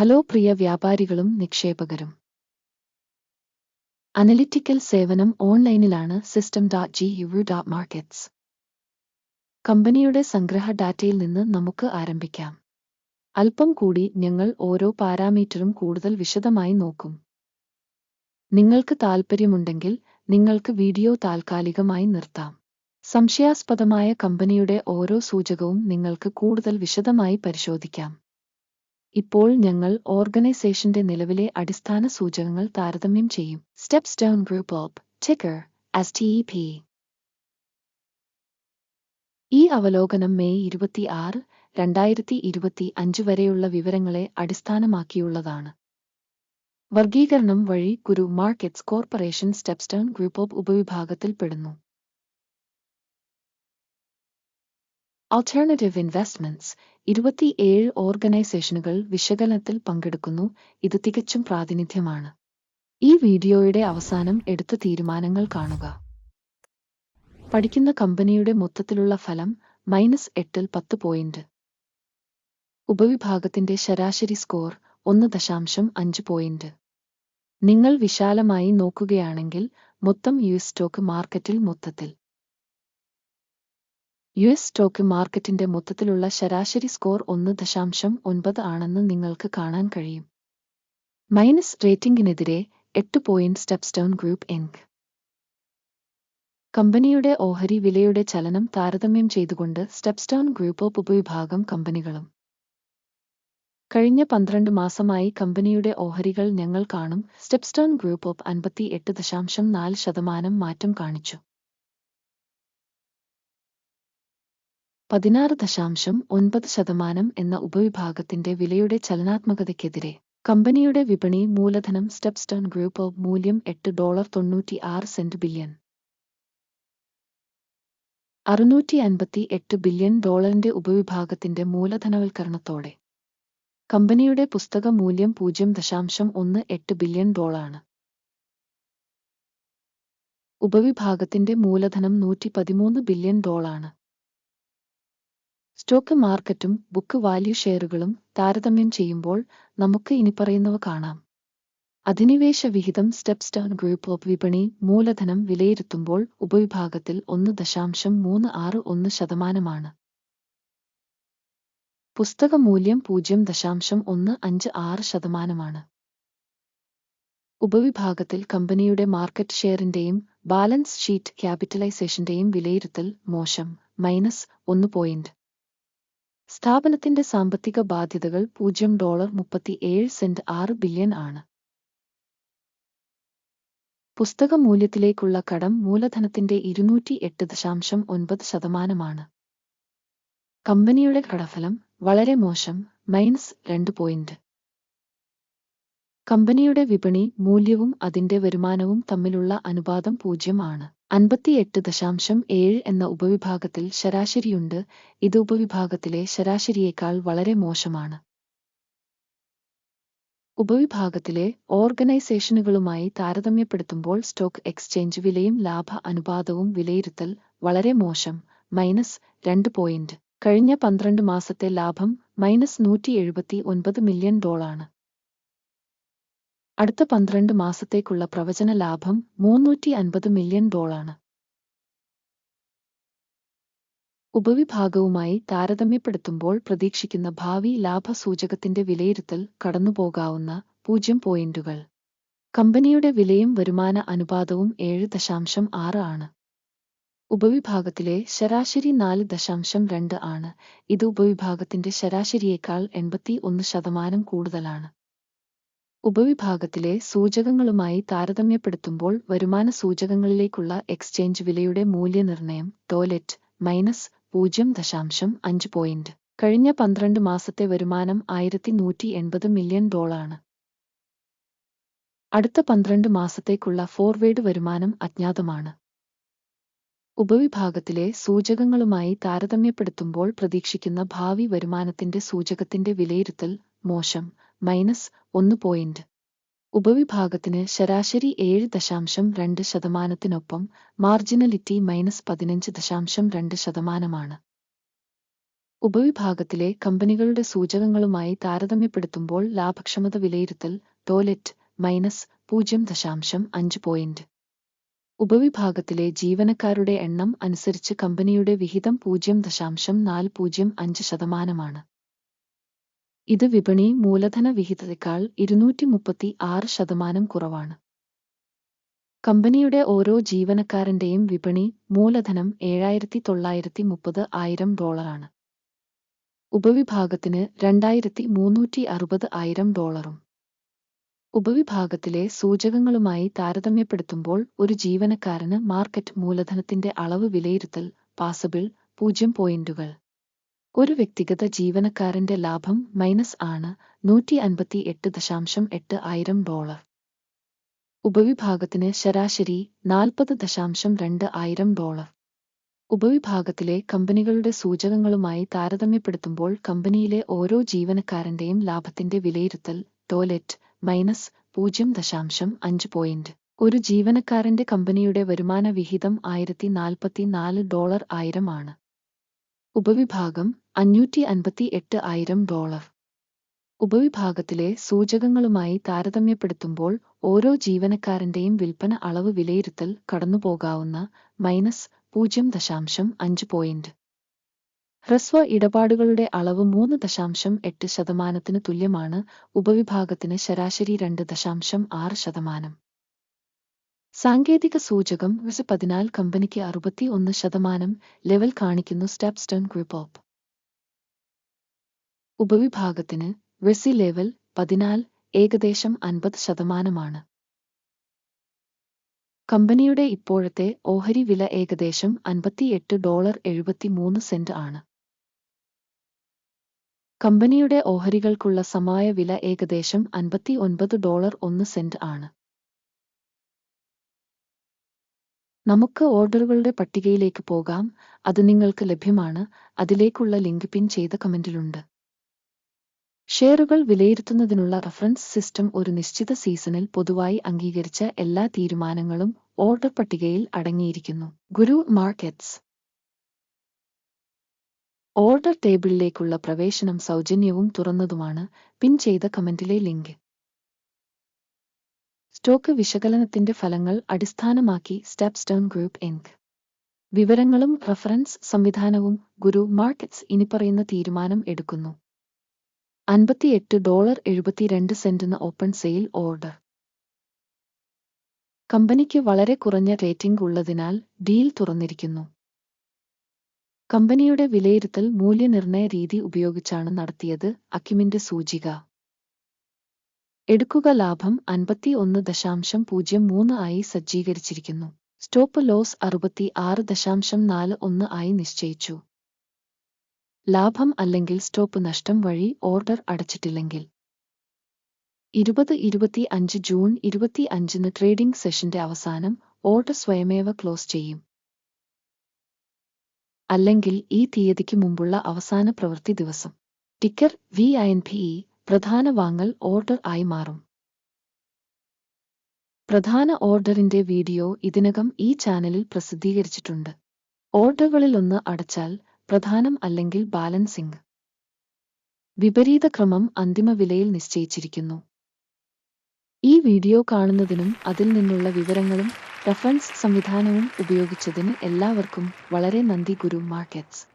Hello പ്രിയ വ്യാപാരികളും നിക്ഷേപകരും. Analytical സേവനം ഓൺലൈനിലാണ് system dot G U dot markets കമ്പനിയുടെ സംഗ്രഹ ഡാറ്റയിൽ നിന്ന് നമുക്ക് ആരംഭിക്കാം. അല്പം കൂടി ഞങ്ങൾ ഓരോ പാരാമീറ്ററും കൂടുതൽ വിശദമായി നോക്കും. നിങ്ങൾക്ക് താൽപ്പര്യമുണ്ടെങ്കിൽ നിങ്ങൾക്ക് വീഡിയോ താൽക്കാലികമായി നിർത്താം. സംശയാസ്പദമായ കമ്പനിയുടെ ഓരോ സൂചകവും നിങ്ങൾക്ക് കൂടുതൽ വിശദമായി പരിശോധിക്കാം. ഇപ്പോൾ ഞങ്ങൾ ഓർഗനൈസേഷന്റെ നിലവിലെ അടിസ്ഥാന സൂചകങ്ങൾ താരതമ്യം ചെയ്യും. Steps down group of ticker as T P ഈ അവലോകനം മെയ് ഇരുപത്തി ആറ് രണ്ടായിരത്തി ഇരുപത്തി അഞ്ച് വരെയുള്ള വിവരങ്ങളെ അടിസ്ഥാനമാക്കിയുള്ളതാണ്. വർഗീകരണം വഴി ഗുരു മാർക്കറ്റ്സ് കോർപ്പറേഷൻ സ്റ്റെപ്സ്റ്റേൺ ഗ്രൂപ്പ് ഓഫ് ഉപവിഭാഗത്തിൽപ്പെടുന്നു ആൾട്ടർനേറ്റീവ് ഇൻവെസ്റ്റ്മെന്റ്സ് ഇരുപത്തിയേഴ് ഓർഗനൈസേഷനുകൾ വിശകലനത്തിൽ പങ്കെടുക്കുന്നു. ഇത് തികച്ചും പ്രാതിനിധ്യമാണ്. ഈ വീഡിയോയുടെ അവസാനം എടുത്ത തീരുമാനങ്ങൾ കാണുക. പഠിക്കുന്ന കമ്പനിയുടെ മൊത്തത്തിലുള്ള ഫലം മൈനസ് എട്ടിൽ പത്ത് പോയിന്റ്. ഉപവിഭാഗത്തിന്റെ ശരാശരി സ്കോർ ഒന്ന് ദശാംശം അഞ്ച് പോയിന്റ്. നിങ്ങൾ വിശാലമായി നോക്കുകയാണെങ്കിൽ മൊത്തം യു സ്റ്റോക്ക് മാർക്കറ്റിൽ മൊത്തത്തിൽ. യു എസ് സ്റ്റോക്ക് മാർക്കറ്റിന്റെ മൊത്തത്തിലുള്ള ശരാശരി സ്കോർ ഒന്ന് ദശാംശം ഒൻപത് ആണെന്ന് നിങ്ങൾക്ക് കാണാൻ കഴിയും. മൈനസ് റേറ്റിംഗിനെതിരെ എട്ട് പോയിന്റ് സ്റ്റെപ്സ്റ്റോൺ ഗ്രൂപ്പ് എൻക്. കമ്പനിയുടെ ഓഹരി വിലയുടെ ചലനം താരതമ്യം ചെയ്തുകൊണ്ട് സ്റ്റെപ്സ്റ്റോൺ ഗ്രൂപ്പ് ഓഫ് ഉപവിഭാഗം കമ്പനികളും. കഴിഞ്ഞ പന്ത്രണ്ട് മാസമായി കമ്പനിയുടെ ഓഹരികൾ ഞങ്ങൾ കാണും. സ്റ്റെപ്സ്റ്റോൺ ഗ്രൂപ്പ് ഓഫ് അൻപത്തി എട്ട് ദശാംശം നാല് ശതമാനം മാറ്റം കാണിച്ചു. പതിനാറ് ദശാംശം ഒൻപത് ശതമാനം എന്ന ഉപവിഭാഗത്തിന്റെ വിലയുടെ ചലനാത്മകതയ്ക്കെതിരെ കമ്പനിയുടെ വിപണി മൂലധനം സ്റ്റെപ്സ്റ്റോൺ ഗ്രൂപ്പ് ഓഫ് മൂല്യം എട്ട് ഡോളർ തൊണ്ണൂറ്റി ആറ് സെന്റ് ബില്യൺ. അറുന്നൂറ്റി അൻപത്തി എട്ട് ബില്യൺ ഡോളറിന്റെ ഉപവിഭാഗത്തിന്റെ മൂലധനവൽക്കരണത്തോടെ കമ്പനിയുടെ പുസ്തക മൂല്യം പൂജ്യം ദശാംശം ഒന്ന് എട്ട് ബില്യൺ ഡോളാണ് ഉപവിഭാഗത്തിന്റെ മൂലധനം നൂറ്റി പതിമൂന്ന് ബില്യൺ ഡോളാണ് സ്റ്റോക്ക് മാർക്കറ്റും ബുക്ക് വാല്യൂ ഷെയറുകളും താരതമ്യം ചെയ്യുമ്പോൾ നമുക്ക് ഇനിപ്പറയുന്നവ കാണാം. അധിനിവേശ വിഹിതം സ്റ്റെപ്സ്റ്റോൺ ഗ്രൂപ്പ് ഓഫ് വിപണി മൂലധനം വിലയിരുത്തുമ്പോൾ ഉപവിഭാഗത്തിൽ ഒന്ന് ദശാംശം മൂന്ന് ആറ് ഒന്ന് ശതമാനമാണ്. പുസ്തക മൂല്യം പൂജ്യം ദശാംശം ഒന്ന് അഞ്ച് ആറ് ശതമാനമാണ്. ഉപവിഭാഗത്തിൽ കമ്പനിയുടെ മാർക്കറ്റ് ഷെയറിന്റെയും ബാലൻസ് ഷീറ്റ് ക്യാപിറ്റലൈസേഷന്റെയും വിലയിരുത്തൽ മോശം മൈനസ് ഒന്ന് പോയിന്റ്. സ്ഥാപനത്തിന്റെ സാമ്പത്തിക ബാധ്യതകൾ പൂജ്യം ഡോളർ മുപ്പത്തി ഏഴ് സെന്റ് ആറ് ബില്യൺ ആണ്. പുസ്തക മൂല്യത്തിലേക്കുള്ള കടം മൂലധനത്തിന്റെ ഇരുന്നൂറ്റി എട്ട് ദശാംശം ഒൻപത് ശതമാനമാണ്. കമ്പനിയുടെ കടഫലം വളരെ മോശം മൈനസ് രണ്ട് പോയിന്റ്. കമ്പനിയുടെ വിപണി മൂല്യവും അതിന്റെ വരുമാനവും തമ്മിലുള്ള അനുപാതം പൂജ്യമാണ് ആണ്. അൻപത്തിയെട്ട് ദശാംശം ഏഴ് എന്ന ഉപവിഭാഗത്തിൽ ശരാശരിയുണ്ട്. ഇത് ഉപവിഭാഗത്തിലെ ശരാശരിയേക്കാൾ വളരെ മോശമാണ്. ഉപവിഭാഗത്തിലെ ഓർഗനൈസേഷനുകളുമായി താരതമ്യപ്പെടുത്തുമ്പോൾ സ്റ്റോക്ക് എക്സ്ചേഞ്ച് വിലയും ലാഭ അനുപാതവും വിലയിരുത്തൽ വളരെ മോശം. മൈനസ് രണ്ട് പോയിന്റ്. കഴിഞ്ഞ പന്ത്രണ്ട് മാസത്തെ ലാഭം മൈനസ് നൂറ്റി എഴുപത്തി ഒൻപത് മില്യൺ ഡോളാണ്. അടുത്ത പന്ത്രണ്ട് മാസത്തേക്കുള്ള പ്രവചന ലാഭം മൂന്നൂറ്റി അൻപത് മില്യൺ ഡോളാണ് ഉപവിഭാഗവുമായി താരതമ്യപ്പെടുത്തുമ്പോൾ പ്രതീക്ഷിക്കുന്ന ഭാവി ലാഭസൂചകത്തിന്റെ വിലയിരുത്തൽ കടന്നുപോകാവുന്ന പൂജ്യം പോയിന്റുകൾ. കമ്പനിയുടെ വിലയും വരുമാന അനുപാതവും ഏഴ് ദശാംശം ആറ് ആണ്. ഉപവിഭാഗത്തിലെ ശരാശരി നാല് ദശാംശം രണ്ട് ആണ്. ഇത് ഉപവിഭാഗത്തിന്റെ ശരാശരിയേക്കാൾ എൺപത്തി ഒന്ന് ശതമാനം കൂടുതലാണ്. ഉപവിഭാഗത്തിലെ സൂചകങ്ങളുമായി താരതമ്യപ്പെടുത്തുമ്പോൾ വരുമാന സൂചകങ്ങളിലേക്കുള്ള എക്സ്ചേഞ്ച് വിലയുടെ മൂല്യനിർണയം ടോയ്ലറ്റ് മൈനസ് പൂജ്യം ദശാംശം അഞ്ച് പോയിന്റ് കഴിഞ്ഞ പന്ത്രണ്ട് മാസത്തെ വരുമാനം ആയിരത്തി നൂറ്റി എൺപത് മില്യൺ ഡോളാണ് അടുത്ത പന്ത്രണ്ട് മാസത്തേക്കുള്ള ഫോർവേഡ് വരുമാനം അജ്ഞാതമാണ്. ഉപവിഭാഗത്തിലെ സൂചകങ്ങളുമായി താരതമ്യപ്പെടുത്തുമ്പോൾ പ്രതീക്ഷിക്കുന്ന ഭാവി വരുമാനത്തിന്റെ സൂചകത്തിന്റെ വിലയിരുത്തൽ മോശം. മൈനസ് ഒന്ന് പോയിന്റ് ഉപവിഭാഗത്തിന് ശരാശരി ഏഴ് ദശാംശം രണ്ട് ശതമാനത്തിനൊപ്പം മാർജിനലിറ്റി മൈനസ് പതിനഞ്ച് ദശാംശം രണ്ട് ശതമാനമാണ്. ഉപവിഭാഗത്തിലെ കമ്പനികളുടെ സൂചകങ്ങളുമായി താരതമ്യപ്പെടുത്തുമ്പോൾ ലാഭക്ഷമത വിലയിരുത്തൽ ടോയ്ലറ്റ് മൈനസ് പൂജ്യം ദശാംശം അഞ്ച് പോയിന്റ് ഉപവിഭാഗത്തിലെ ജീവനക്കാരുടെ എണ്ണം അനുസരിച്ച് കമ്പനിയുടെ വിഹിതം പൂജ്യം ദശാംശം നാല് പൂജ്യം അഞ്ച് ശതമാനമാണ്. ഇത് വിപണി മൂലധന വിഹിതത്തെക്കാൾ ഇരുന്നൂറ്റി മുപ്പത്തി ആറ് ശതമാനം കുറവാണ്. കമ്പനിയുടെ ഓരോ ജീവനക്കാരന്റെയും വിപണി മൂലധനം ഏഴായിരത്തി തൊള്ളായിരത്തി മുപ്പത് ആയിരം ഡോളറാണ്. ഉപവിഭാഗത്തിന് രണ്ടായിരത്തി മൂന്നൂറ്റി അറുപത് ആയിരം ഡോളറും. ഉപവിഭാഗത്തിലെ സൂചകങ്ങളുമായി താരതമ്യപ്പെടുത്തുമ്പോൾ ഒരു ജീവനക്കാരന് മാർക്കറ്റ് മൂലധനത്തിന്റെ അളവ് വിലയിരുത്തൽ പാസബിൾ പൂജ്യം പോയിന്റുകൾ. ഒരു വ്യക്തിഗത ജീവനക്കാരന്റെ ലാഭം മൈനസ് ആണ് നൂറ്റി അൻപത്തി എട്ട് ദശാംശം എട്ട് ആയിരം ഡോളർ. ഉപവിഭാഗത്തിന് ശരാശരി നാൽപ്പത് ദശാംശം രണ്ട് ആയിരം ഡോളർ. ഉപവിഭാഗത്തിലെ കമ്പനികളുടെ സൂചകങ്ങളുമായി താരതമ്യപ്പെടുത്തുമ്പോൾ കമ്പനിയിലെ ഓരോ ജീവനക്കാരന്റെയും ലാഭത്തിന്റെ വിലയിരുത്തൽ ടോയ്ലറ്റ് മൈനസ് പൂജ്യം ദശാംശം അഞ്ച് പോയിന്റ് ഒരു ജീവനക്കാരന്റെ കമ്പനിയുടെ വരുമാന വിഹിതം ആയിരത്തി നാൽപ്പത്തി നാല് ഡോളർ ആയിരമാണ് ഉപവിഭാഗം അഞ്ഞൂറ്റി അൻപത്തി എട്ട് ആയിരം ഡോളർ ഉപവിഭാഗത്തിലെ സൂചകങ്ങളുമായി താരതമ്യപ്പെടുത്തുമ്പോൾ ഓരോ ജീവനക്കാരന്റെയും വിൽപ്പന അളവ് വിലയിരുത്തൽ കടന്നുപോകാവുന്ന മൈനസ് പൂജ്യം ദശാംശം അഞ്ച് പോയിന്റ്. ഹ്രസ്വ ഇടപാടുകളുടെ അളവ് മൂന്ന് ദശാംശം എട്ട് ശതമാനത്തിന് തുല്യമാണ്. ഉപവിഭാഗത്തിന് ശരാശരി രണ്ട് ദശാംശം ആറ് ശതമാനം. സാങ്കേതിക സൂചകം വിസ് പതിനാൽ കമ്പനിക്ക് അറുപത്തി ഒന്ന് ശതമാനം ലെവൽ കാണിക്കുന്നു സ്റ്റെപ്സ്റ്റൺ ഗ്രൂപ്പ് ഉപവിഭാഗത്തിന് വെസി ലെവൽ പതിനാൽ ഏകദേശം അൻപത് ശതമാനമാണ്. കമ്പനിയുടെ ഇപ്പോഴത്തെ ഓഹരി വില ഏകദേശം അൻപത്തിയെട്ട് ഡോളർ എഴുപത്തിമൂന്ന് സെന്റ് ആണ്. കമ്പനിയുടെ ഓഹരികൾക്കുള്ള സമായ വില ഏകദേശം അൻപത്തി ഒൻപത് ഡോളർ ഒന്ന് സെന്റ് ആണ്. നമുക്ക് ഓർഡറുകളുടെ പട്ടികയിലേക്ക് പോകാം. അത് നിങ്ങൾക്ക് ലഭ്യമാണ്. അതിലേക്കുള്ള ലിങ്ക് പിൻ ചെയ്ത കമന്റിലുണ്ട്. ഷെയറുകൾ വിലയിരുത്തുന്നതിനുള്ള റഫറൻസ് സിസ്റ്റം ഒരു നിശ്ചിത സീസണിൽ പൊതുവായി അംഗീകരിച്ച എല്ലാ തീരുമാനങ്ങളും ഓർഡർ പട്ടികയിൽ അടങ്ങിയിരിക്കുന്നു. ഗുരു മാർക്കറ്റ്സ്. ഓർഡർ ടേബിളിലേക്കുള്ള പ്രവേശനം സൗജന്യവും തുറന്നതുമാണ്. പിൻ ചെയ്ത കമന്റിലെ ലിങ്ക്. സ്റ്റോക്ക് വിശകലനത്തിന്റെ ഫലങ്ങൾ അടിസ്ഥാനമാക്കി സ്റ്റെപ്സ്റ്റേൺ ഗ്രൂപ്പ് ഇൻക് വിവരങ്ങളും റഫറൻസ് സംവിധാനവും ഗുരു മാർക്കറ്റ്സ് ഇനിപ്പറയുന്ന തീരുമാനം എടുക്കുന്നു. അൻപത്തിയെട്ട് ഡോളർ എഴുപത്തിരണ്ട് സെന്റിന് ഓപ്പൺ സെയിൽ ഓർഡർ കമ്പനിക്ക് വളരെ കുറഞ്ഞ റേറ്റിംഗ് ഉള്ളതിനാൽ ഡീൽ തുറന്നിരിക്കുന്നു. കമ്പനിയുടെ വിലയിരുത്തൽ മൂല്യനിർണയ രീതി ഉപയോഗിച്ചാണ് നടത്തിയത് അക്കിമിന്റെ സൂചിക. എടുക്കുക ലാഭം അൻപത്തി ഒന്ന് ദശാംശം പൂജ്യം മൂന്ന് ആയി സജ്ജീകരിച്ചിരിക്കുന്നു. സ്റ്റോപ്പ് ലോസ് അറുപത്തി ആറ് ദശാംശം നാല് ഒന്ന് ആയി നിശ്ചയിച്ചു. ലാഭം അല്ലെങ്കിൽ സ്റ്റോപ്പ് നഷ്ടം വഴി ഓർഡർ അടച്ചിട്ടില്ലെങ്കിൽ. ഇരുപത് ഇരുപത്തി അഞ്ച് ജൂൺ ഇരുപത്തി അഞ്ചിന് ട്രേഡിംഗ് സെഷന്റെ അവസാനം ഓർഡർ സ്വയമേവ ക്ലോസ് ചെയ്യും. അല്ലെങ്കിൽ ഈ തീയതിക്ക് മുമ്പുള്ള അവസാന പ്രവൃത്തി ദിവസം. Ticker V I N P പ്രധാന വാങ്ങൽ ഓർഡർ ആയി മാറും. പ്രധാന ഓർഡറിന്റെ വീഡിയോ ഇതിനകം ഈ ചാനലിൽ പ്രസിദ്ധീകരിച്ചിട്ടുണ്ട്. ഓർഡറുകളിലൊന്ന് അടച്ചാൽ പ്രധാനം അല്ലെങ്കിൽ ബാലൻസിംഗ് വിപരീത ക്രമം അന്തിമ വിലയിൽ നിശ്ചയിച്ചിരിക്കുന്നു. ഈ വീഡിയോ കാണുന്നതിനും അതിൽ നിന്നുള്ള വിവരങ്ങളും റഫറൻസ് സംവിധാനവും ഉപയോഗിച്ചതിന് എല്ലാവർക്കും വളരെ നന്ദി ഗുരു മാർക്കറ്റ്സ്.